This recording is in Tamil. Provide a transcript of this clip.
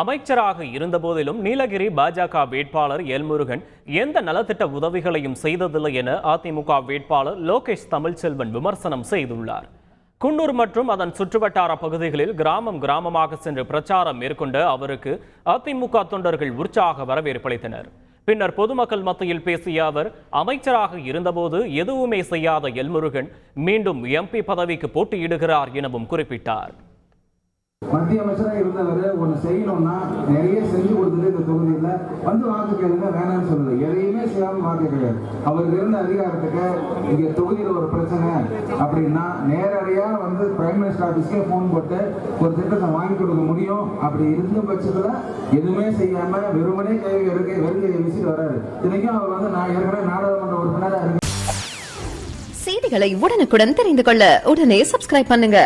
அமைச்சராக இருந்தபோதிலும் நீலகிரி பாஜக வேட்பாளர் எல்முருகன் எந்த நலத்திட்ட உதவிகளையும் செய்ததில்லை என அதிமுக வேட்பாளர் லோகேஷ் தமிழ்ச்செல்வன் விமர்சனம் செய்துள்ளார். குன்னூர் மற்றும் அதன் சுற்றுவட்டார பகுதிகளில் கிராமம் கிராமமாக சென்று பிரச்சாரம் மேற்கொண்ட அவருக்கு அதிமுக தொண்டர்கள் உற்சாக வரவேற்பளித்தனர் பின்னர் பொதுமக்கள் மத்தியில் பேசிய அவர் அமைச்சராக இருந்தபோது எதுவுமே செய்யாத எல்முருகன் மீண்டும் எம்பி பதவிக்கு போட்டியிடுகிறார் எனவும் குறிப்பிட்டார். மத்திய அமைச்சராக இருந்தவர் ஒன்று செய்யணும்னா நிறைய செஞ்சு கொடுத்துட்டு இந்த தொகுதியில் வந்து வாக்கு கேளுங்க வேணாம்னு சொல்லல எதையுமே செய்யாமல் வாக்கு கிடையாது அவருக்கு இருந்த அதிகாரத்துக்கு இங்கே தொகுதியில் ஒரு பிரச்சனை அப்படின்னா நேரடியாக வந்து பிரைம் மினிஸ்டர் ஆஃபீஸ்க்கே ஃபோன் போட்டு ஒரு திட்டத்தை வாங்கி கொடுக்க முடியும். அப்படி இருந்த பட்சத்தில் எதுவுமே செய்யாமல் வெறுமனே கை எடுக்க வெறுங்கையை வீசிட்டு வராரு. இன்றைக்கும் அவர் வந்து நான் ஏற்கனவே நாடாளுமன்ற உறுப்பினராக இருக்கேன் செய்திகளை உடனுக்குடன் தெரிந்து கொள்ள உடனே சப்ஸ்கிரைப் பண்ணுங்க.